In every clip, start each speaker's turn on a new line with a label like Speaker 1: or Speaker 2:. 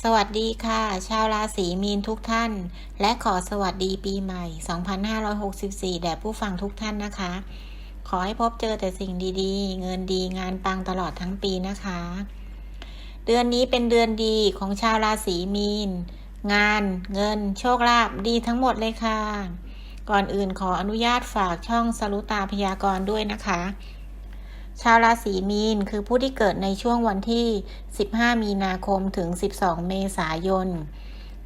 Speaker 1: สวัสดีค่ะ ชาวราศีมีนทุกท่าน และขอสวัสดีปีใหม่ 2564 แด่ผู้ฟังทุกท่านนะคะ ขอให้พบเจอแต่สิ่งดีๆ เงินดีงานปังตลอดทั้งปีนะคะ เดือนนี้เป็นเดือนดีของชาวราศีมีน งาน เงิน โชคลาภดีทั้งหมดเลยค่ะ ก่อนอื่นขออนุญาตฝากช่องสรุตาพยากรณ์ด้วยนะคะ ชาวราศีมีนคือผู้ที่เกิดในช่วงวันที่ 15 มีนาคมถึง 12 เมษายน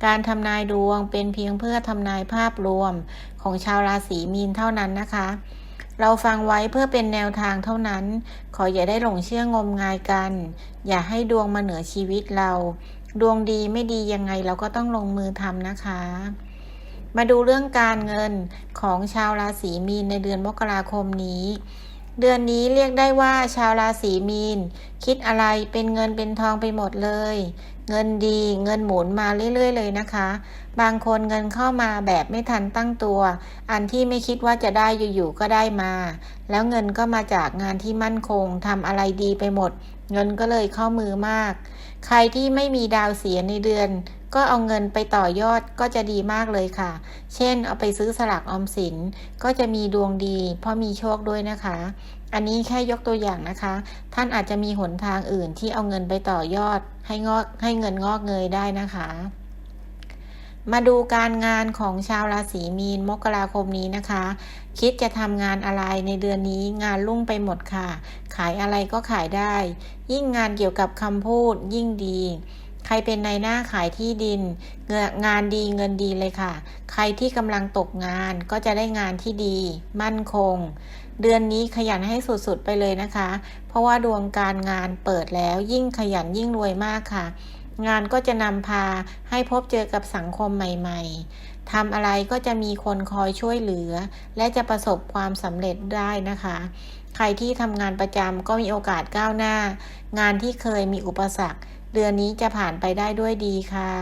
Speaker 1: การทำนายดวงเป็นเพียงเพื่อทำนายภาพรวมของชาวราศีมีนเท่านั้นนะคะ เราฟังไว้เพื่อเป็นแนวทางเท่านั้น ขออย่าได้หลงเชื่องมงายกัน อย่าให้ดวงมาเหนือชีวิตเรา ดวงดีไม่ดียังไงเราก็ต้องลงมือทำนะคะมาดูเรื่องการเงินของชาวราศีมีนในเดือนมกราคมนี้ เดือนนี้เรียกได้ว่าชาวราศีมีน คิดอะไรเป็นเงินเป็นทองไปหมดเลย เงินดีเงินหมุนมาเรื่อย ๆ เลยนะคะ บางคนเงินเข้ามาแบบไม่ทันตั้งตัว อันที่ไม่คิดว่าจะได้อยู่ๆก็ได้มา แล้วเงินก็มาจากงานที่มั่นคงทำอะไรดีไปหมด เงินก็เลยเข้ามือมาก ใครที่ไม่มีดาวเสียในเดือน ก็เอาเงินไปต่อยอดก็จะดีมากเลยค่ะ เช่น เอาไปซื้อสลากออมสินก็จะมีดวงดี เพราะมีโชคด้วยนะคะอันนี้แค่ยกตัวอย่างนะคะ ท่านอาจจะมีหนทางอื่นที่เอาเงินไปต่อยอดให้งอกให้เงินงอกเงยได้นะคะ มาดูการงานของชาวราศีมีนมกราคมนี้นะคะ คิดจะทำงานอะไรในเดือนนี้งานรุ่งไปหมดค่ะ ขายอะไรก็ขายได้ ยิ่งงานเกี่ยวกับคำพูดยิ่งดีใครเป็นนายหน้าขายที่ดินงานดีเงินดีเลยค่ะ ใครที่กำลังตกงานก็จะได้งานที่ดี มั่นคง เดือนนี้ขยันให้สุดๆไปเลยนะคะ เพราะว่าดวงการงานเปิดแล้วยิ่งขยันยิ่งรวยมากค่ะ งานก็จะนำพาให้พบเจอกับสังคมใหม่ ๆทำอะไรก็จะมีคนคอยช่วยเหลือ และจะประสบความสำเร็จได้นะคะ ใครที่ทำงานประจำก็มีโอกาสก้าวหน้า งานที่เคยมีอุปสรรค เดือนนี้จะผ่านไปได้ด้วยดีค่ะ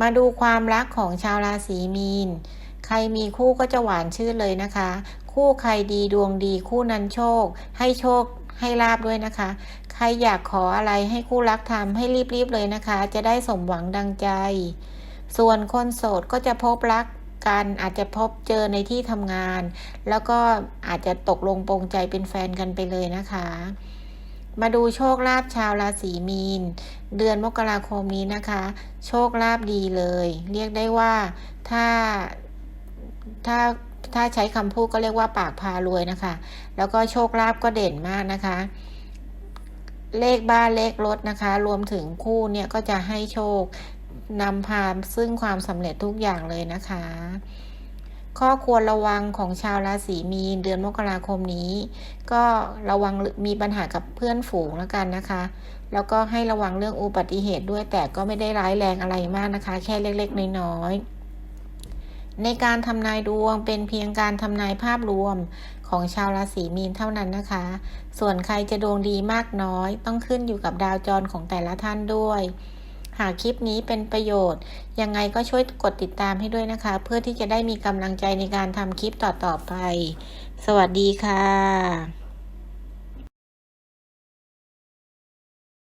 Speaker 1: มาดูความรักของชาวราศีมีน ใครมีคู่ก็จะหวานชื่นเลยนะคะ คู่ใครดีดวงดีคู่นั้นโชค ให้โชคให้ลาบด้วยนะคะ ใครอยากขออะไรให้คู่รักทำให้รีบๆเลยนะคะ จะได้สมหวังดังใจ ส่วนคนโสดก็จะพบรักกันอาจจะพบเจอในที่ทำงาน แล้วก็อาจจะตกลงปรงใจเป็นแฟนกันไปเลยนะคะ มาดูโชคลาภชาวราศีมีน เดือนมกราคมนี้นะคะ โชคลาภดีเลย เรียกได้ว่าถ้าถ้าถ้าใช้คำพูดก็เรียกว่าปากพารวยนะคะ แล้วก็โชคลาภก็เด่นมากนะคะ เลขบ้านเลขรถนะคะ รวมถึงคู่เนี่ยก็จะให้โชคนำพาซึ่งความสำเร็จทุกอย่างเลยนะคะ ข้อควรระวังของชาวราศีมีนเดือนมกราคมนี้ ก็ระวังมีปัญหากับเพื่อนฝูงแล้วกันนะคะ แล้วก็ให้ระวังเรื่องอุบัติเหตุด้วยแต่ก็ไม่ได้ร้ายแรงอะไรมากนะคะ แค่เล็กๆน้อยๆ ในการทำนายดวงเป็นเพียงการทำนายภาพรวมของชาวราศีมีนเท่านั้นนะคะ ส่วนใครจะดวงดีมากน้อย ต้องขึ้นอยู่กับดาวจรของแต่ละท่านด้วย หากคลิปนี้เป็นประโยชน์ ยังไงก็ช่วยกดติดตามให้ด้วยนะคะ เพื่อที่จะได้มีกำลังใจในการทำคลิปต่อๆไป สวัสดีค่ะ